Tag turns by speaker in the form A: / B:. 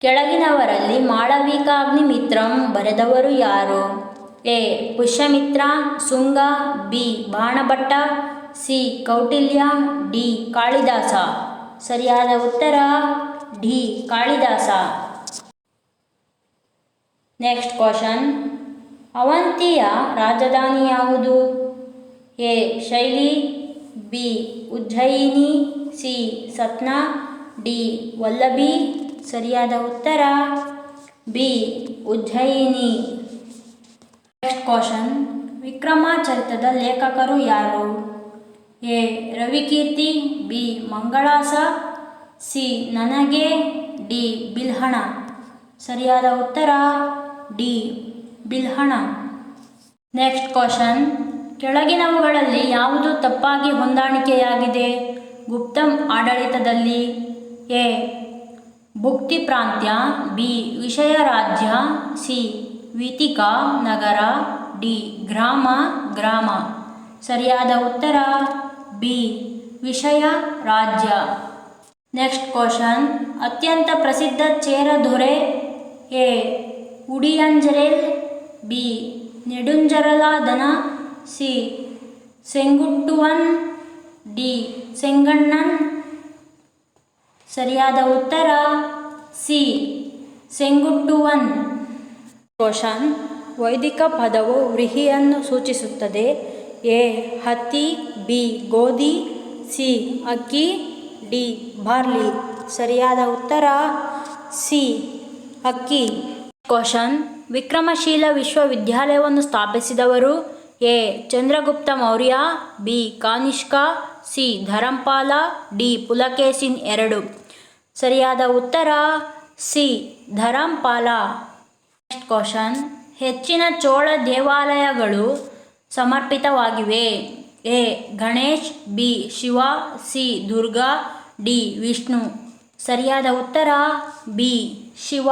A: ಕೆಳಗಿನವರಲ್ಲಿ ಮಾಳವಿಕಾಗ್ನಿಮಿತ್ರಂ ಬರೆದವರು ಯಾರು? A. Pushyamitra, Sunga, B. Banabhatta, C. Kautilya, D. Kalidasa. ಸರಿಯಾದ ಉತ್ತರ, ಡಿ. ಕಾಳಿದಾಸ. Next question. ಅವಂತಿಯ ರಾಜಧಾನಿ ಯಾವುದು? A. Shaili, B. Ujjayini, C. Satna, D. Vallabhi ಸರಿಯಾದ ಉತ್ತರ? ಬಿ. ಉಜ್ಜಯಿನಿ. Next question. ವಿಕ್ರಮಾಚರಿತದ ಲೇಖಕರು ಯಾರು? A. Ravikirti, B. Mangalesha, C. ನನಗೆ, ಡಿ. ಬಿಲ್ಹಣ. ಸರಿಯಾದ ಉತ್ತರ? ಡಿ. ಬಿಲ್ಹಣ. Next question. ಕೆಳಗಿನವುಗಳಲ್ಲಿ ಯಾವುದು ತಪ್ಪಾಗಿ ಹೊಂದಾಣಿಕೆಯಾಗಿದೆ? ಗುಪ್ತಂ ಆಡಳಿತದಲ್ಲಿ. ಎ. ಭುಕ್ತಿ ಪ್ರಾಂತ್ಯ ಬಿ ವಿಷಯ ರಾಜ್ಯ ಸಿ ವೀತಿಕಾ ನಗರ ಡಿ ಗ್ರಾಮ ಗ್ರಾಮ. ಸರಿಯಾದ ಉತ್ತರ? ಬಿ ವಿಷಯ ರಾಜ್ಯ ನೆಕ್ಸ್ಟ್ ಕ್ವಶನ್. ಅತ್ಯಂತ ಪ್ರಸಿದ್ಧ ಚೇರ ದೊರೆ A Udiyanjeral, B Nedunjeraladan, C Senguttuvan, D Senganan ಸರಿಯಾದ ಉತ್ತರ ಸಿ. ಸೆಂಗುಟ್ಟುವನ್. ಕ್ವಶನ್ ವೈದಿಕ ಪದವು ವ್ರಿಹಿಯನ್ನು ಸೂಚಿಸುತ್ತದೆ. ಎ, ಹತ್ತಿ, ಬಿ, ಗೋಧಿ, ಸಿ, ಅಕ್ಕಿ, ಡಿ, ಬಾರ್ಲಿ. ಸರಿಯಾದ ಉತ್ತರ ಸಿ, ಅಕ್ಕಿ. ಕ್ವಶನ್, ವಿಕ್ರಮಶೀಲ ವಿಶ್ವವಿದ್ಯಾಲಯವನ್ನು ಸ್ಥಾಪಿಸಿದವರು A, Chandragupta Maurya, B, Kanishka, C, Dharampal, D Pulakeshin ಎರಡು. ಸರಿಯಾದ ಉತ್ತರ ಸಿ, ಧರಂಪಾಲ. ನೆಕ್ಸ್ಟ್ ಕ್ವಶನ್ ಹೆಚ್ಚಿನ ಚೋಳ ದೇವಾಲಯಗಳು ಸಮರ್ಪಿತವಾಗಿವೆ. A, Ganesh, B, Shiva, C, Durga, D, Vishnu. ಸರಿಯಾದ ಉತ್ತರ ಬಿ, ಶಿವ.